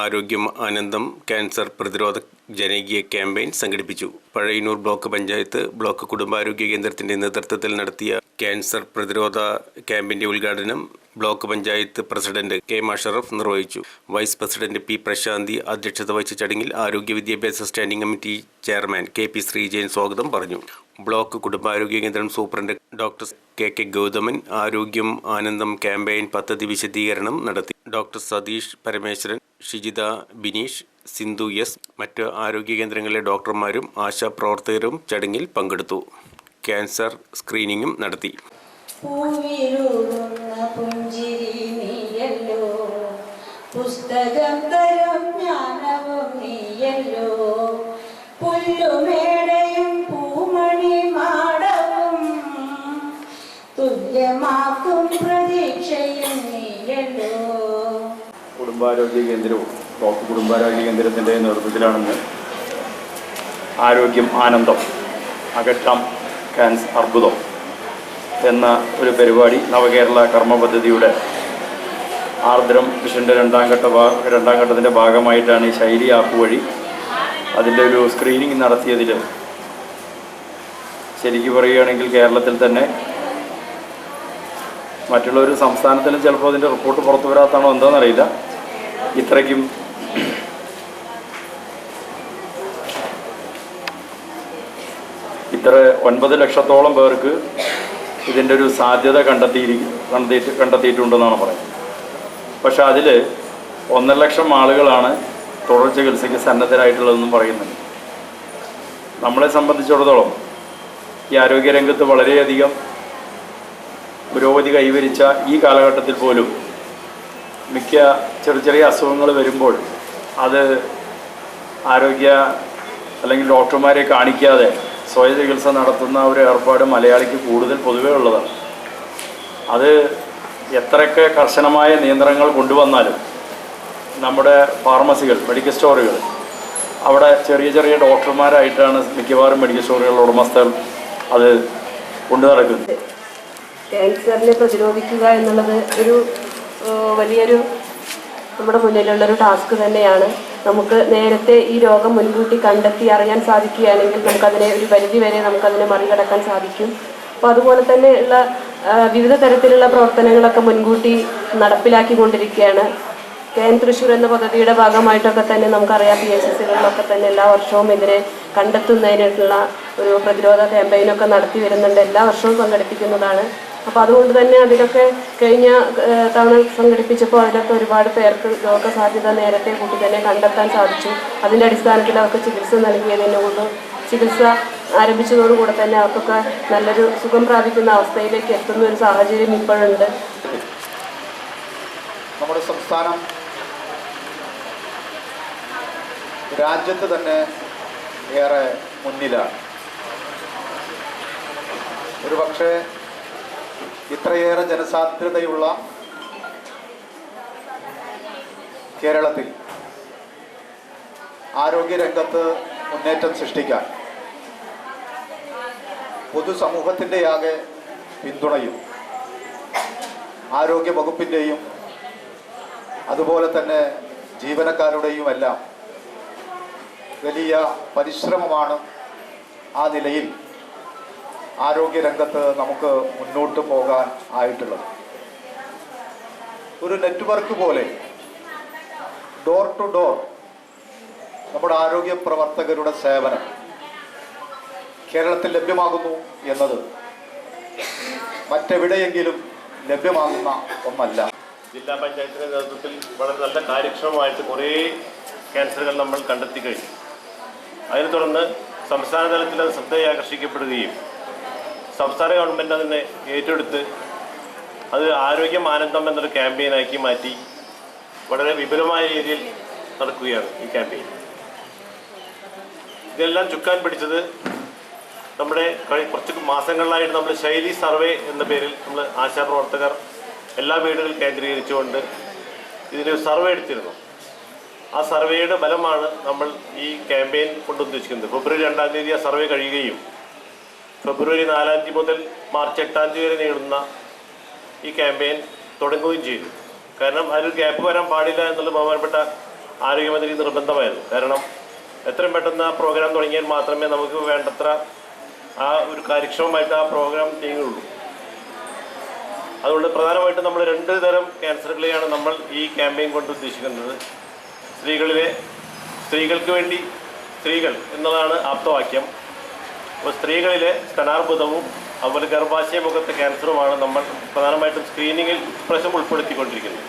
ആരോഗ്യം ആനന്ദം ക്യാൻസർ പ്രതിരോധ ജനകീയ ക്യാമ്പയിൻ സംഘടിപ്പിച്ചു. പഴയന്നൂർ ബ്ലോക്ക് പഞ്ചായത്ത് ബ്ലോക്ക് കുടുംബാരോഗ്യ കേന്ദ്രത്തിന്റെ നേതൃത്വത്തിൽ നടത്തിയ ക്യാൻസർ പ്രതിരോധ ക്യാമ്പിന്റെ ഉദ്ഘാടനം block panchayat president K Musharaf നിർവഹിച്ചു. വൈസ് പ്രസിഡന്റ് പി പ്രശാന്തി അധ്യക്ഷത വഹിച്ച ചടങ്ങിൽ ആരോഗ്യ വിദ്യാഭ്യാസ standing committee chairman K P Sreejayan സ്വാഗതം പറഞ്ഞു. ബ്ലോക്ക് കുടുംബാരോഗ്യ കേന്ദ്രം superintendent doctor K K Gauthaman ആരോഗ്യം ആനന്ദം ക്യാമ്പയിൻ പദ്ധതി വിശദീകരണം നടത്തി. ഡോക്ടർ സതീഷ് പരമേശ്വരൻ ഷിജിത ബിനീഷ് സിന്ധു എസ് മറ്റ് ആരോഗ്യ കേന്ദ്രങ്ങളിലെ ഡോക്ടർമാരും ആശാപ്രവർത്തകരും ചടങ്ങിൽ പങ്കെടുത്തു. ക്യാൻസർ സ്ക്രീനിങ്ങും നടത്തി. കുടുംബാരോഗ്യ കേന്ദ്രവും ബ്ലോക്ക് കുടുംബാരോഗ്യ കേന്ദ്രത്തിന്റെ നേതൃത്വത്തിലാണെന്ന് ആരോഗ്യം ആനന്ദം അകറ്റാം ക്യാൻസർ അർബുദം എന്ന ഒരു പരിപാടി നവകേരള കർമ്മ പദ്ധതിയുടെ ആർദ്രം മിഷന്റെ രണ്ടാം ഘട്ട രണ്ടാം ഘട്ടത്തിന്റെ ഭാഗമായിട്ടാണ് ഈ ശൈലി ആപ്പ് വഴി അതിന്റെ ഒരു സ്ക്രീനിങ് നടത്തിയതിൽ ശരിക്കും പറയുകയാണെങ്കിൽ കേരളത്തിൽ തന്നെ മറ്റുള്ള ഒരു സംസ്ഥാനത്തിലും ചിലപ്പോൾ അതിന്റെ റിപ്പോർട്ട് പുറത്തു വരാത്താണോ എന്താണെന്നറിയില്ല. ഇത്രയ്ക്കും. ഇത്ര ഒൻപത് ലക്ഷത്തോളം പേർക്ക് ഇതിന്റെ ഒരു സാധ്യത കണ്ടെത്തിയിരിക്കും കണ്ടെത്തി കണ്ടെത്തിയിട്ടുണ്ടെന്നാണ് പറയുന്നത്. പക്ഷെ അതിൽ ഒന്നര ലക്ഷം ആളുകളാണ് തുടർ ചികിത്സയ്ക്ക് സന്നദ്ധരായിട്ടുള്ളതെന്നും പറയുന്നുണ്ട്. നമ്മളെ സംബന്ധിച്ചിടത്തോളം ഈ ആരോഗ്യരംഗത്ത് വളരെയധികം പുരോഗതി കൈവരിച്ച ഈ കാലഘട്ടത്തിൽ പോലും മിക്ക ചെറിയ ചെറിയ അസുഖങ്ങൾ വരുമ്പോൾ അത് ആരോഗ്യ അല്ലെങ്കിൽ ഡോക്ടർമാരെ കാണിക്കാതെ സ്വയം ചികിത്സ നടത്തുന്ന ഒരു ഏർപ്പാട് മലയാളിക്ക് കൂടുതൽ പൊതുവേ ഉള്ളതാണ്. അത് എത്രയൊക്കെ കർശനമായ നിയന്ത്രണങ്ങൾ കൊണ്ടുവന്നാലും നമ്മുടെ ഫാർമസികൾ മെഡിക്കൽ സ്റ്റോറുകൾ അവിടെ ചെറിയ ചെറിയ ഡോക്ടർമാരായിട്ടാണ് മിക്കവാറും മെഡിക്കൽ സ്റ്റോറുകളുടെ ഉടമസ്ഥർ അത് കൊണ്ടു നടക്കുന്നത്. ക്യാൻസറിനെ പ്രതിരോധിക്കുക എന്നുള്ളത് ഒരു വലിയൊരു നമ്മുടെ മുന്നിലുള്ളൊരു ടാസ്ക് തന്നെയാണ്. നമുക്ക് നേരത്തെ ഈ രോഗം മുൻകൂട്ടി കണ്ടെത്തി അറിയാൻ സാധിക്കുകയാണെങ്കിൽ നമുക്കതിനെ ഒരു പരിധി വരെ നമുക്കതിനെ മറികടക്കാൻ സാധിക്കും. അപ്പോൾ അതുപോലെ തന്നെ ഉള്ള വിവിധ തരത്തിലുള്ള പ്രവർത്തനങ്ങളൊക്കെ മുൻകൂട്ടി നടപ്പിലാക്കിക്കൊണ്ടിരിക്കുകയാണ്. കെ എൻ തൃശ്ശൂർ എന്ന പദ്ധതിയുടെ ഭാഗമായിട്ടൊക്കെ തന്നെ നമുക്കറിയാം പി എസ് എസുകളിലൊക്കെ തന്നെ എല്ലാ വർഷവും ഇതിനെ കണ്ടെത്തുന്നതിനായിട്ടുള്ള ഒരു പ്രതിരോധ ക്യാമ്പയിനൊക്കെ നടത്തി വരുന്നുണ്ട്. എല്ലാ വർഷവും സംഘടിപ്പിക്കുന്നതാണ് അപ്പോൾ അതുകൊണ്ട് തന്നെ അതിലൊക്കെ കഴിഞ്ഞ തവണ സംഘടിപ്പിച്ചപ്പോൾ അതിലൊക്കെ ഒരുപാട് പേർക്ക് രോഗസാധ്യത നേരത്തെ കൂട്ടി തന്നെ കണ്ടെത്താൻ സാധിച്ചു. അതിന്റെ അടിസ്ഥാനത്തിൽ അവർക്ക് ചികിത്സ നൽകിയതിനെ കൊണ്ട് ചികിത്സ ആരംഭിച്ചതോടുകൂടെ തന്നെ അവർക്കൊക്കെ നല്ലൊരു സുഖം പ്രാപിക്കുന്ന അവസ്ഥയിലേക്ക് എത്തുന്ന ഒരു സാഹചര്യം ഇപ്പോഴുണ്ട്. നമ്മുടെ സംസ്ഥാനം രാജ്യത്ത് തന്നെ ഏറെ മുന്നിലാണ്. ഒരു പക്ഷേ ഇത്രയേറെ ജനസാന്ദ്രതയുള്ള കേരളത്തിൽ ആരോഗ്യരംഗത്ത് മുന്നേറ്റം സൃഷ്ടിക്കാൻ പൊതുസമൂഹത്തിന്റെയാകെ പിന്തുണയും ആരോഗ്യ വകുപ്പിന്റെയും അതുപോലെ തന്നെ ജീവനക്കാരുടെയും എല്ലാം വലിയ പരിശ്രമമാണ് ആ നിലയിൽ ആരോഗ്യരംഗത്ത് നമുക്ക് മുന്നോട്ട് പോകാൻ ആയിട്ടുള്ളത്. ഒരു നെറ്റ്വർക്ക് പോലെ ഡോർ ടു ഡോർ നമ്മുടെ ആരോഗ്യ പ്രവർത്തകരുടെ സേവനം കേരളത്തിൽ ലഭ്യമാകുന്നു എന്നത് മറ്റെവിടെയെങ്കിലും ലഭ്യമാകുന്ന ഒന്നല്ല. ജില്ലാ പഞ്ചായത്തിന്റെ നേതൃത്വത്തിൽ വളരെ നല്ല കാര്യക്ഷമമായിട്ട് കുറേ ക്യാൻസറുകൾ നമ്മൾ കണ്ടെത്തി കഴിഞ്ഞു. അതിനെ തുടർന്ന് സംസ്ഥാന തലത്തിൽ അത് ശ്രദ്ധയെ ആകർഷിക്കപ്പെടുകയും സംസ്ഥാന ഗവൺമെന്റ് അതിനെ ഏറ്റെടുത്ത് അത് ആരോഗ്യ ആനന്ദം എന്നൊരു ക്യാമ്പയിനാക്കി മാറ്റി വളരെ വിപുലമായ രീതിയിൽ നടക്കുകയാണ് ഈ ക്യാമ്പയിൻ ഇതെല്ലാം ചുക്കാൻ പിടിച്ചത് നമ്മുടെ കുറച്ച് മാസങ്ങളിലായിട്ട് നമ്മൾ ശൈലി സർവേ എന്ന പേരിൽ നമ്മൾ ആശാപ്രവർത്തകർ എല്ലാ വീടുകൾ കേന്ദ്രീകരിച്ചുകൊണ്ട് ഇതിനൊരു സർവേ എടുത്തിരുന്നു. ആ സർവേയുടെ ഫലമാണ് നമ്മൾ ഈ ക്യാമ്പയിൻ കൊണ്ടുദ്ദേശിക്കുന്നത് ഫെബ്രുവരി രണ്ടാം തീയതി ആ സർവേ കഴിയുകയും ഫെബ്രുവരി നാലാം തീയതി മുതൽ മാർച്ച് എട്ടാം തീയതി വരെ നീളുന്ന ഈ ക്യാമ്പയിൻ തുടങ്ങുകയും ചെയ്തു. കാരണം അതിൽ ഗ്യാപ്പ് വരാൻ പാടില്ല എന്നുള്ള ബഹുമാനപ്പെട്ട ആരോഗ്യമന്ത്രി നിർബന്ധമായിരുന്നു. കാരണം എത്രയും പെട്ടെന്ന് ആ പ്രോഗ്രാം തുടങ്ങിയാൽ മാത്രമേ നമുക്ക് വേണ്ടത്ര ആ ഒരു കാര്യക്ഷമമായിട്ട് ആ പ്രോഗ്രാം ചെയ്യുകയുള്ളൂ അതുകൊണ്ട് പ്രധാനമായിട്ടും നമ്മൾ രണ്ട് തരം ക്യാൻസറുകളെയാണ് നമ്മൾ ഈ ക്യാമ്പയിൻ കൊണ്ട് ഉദ്ദേശിക്കുന്നത്. സ്ത്രീകളിലെ സ്ത്രീകൾക്ക് വേണ്ടി സ്ത്രീകൾ എന്നതാണ് ആപ്തവാക്യം. അപ്പോൾ സ്ത്രീകളിലെ സ്തനാർബുദവും അതുപോലെ ഗർഭാശയ ക്യാൻസറുമാണ് നമ്മൾ പ്രധാനമായിട്ടും സ്ക്രീനിങ്ങിൽ പ്രശ്നം ഉൾപ്പെടുത്തിക്കൊണ്ടിരിക്കുന്നത്.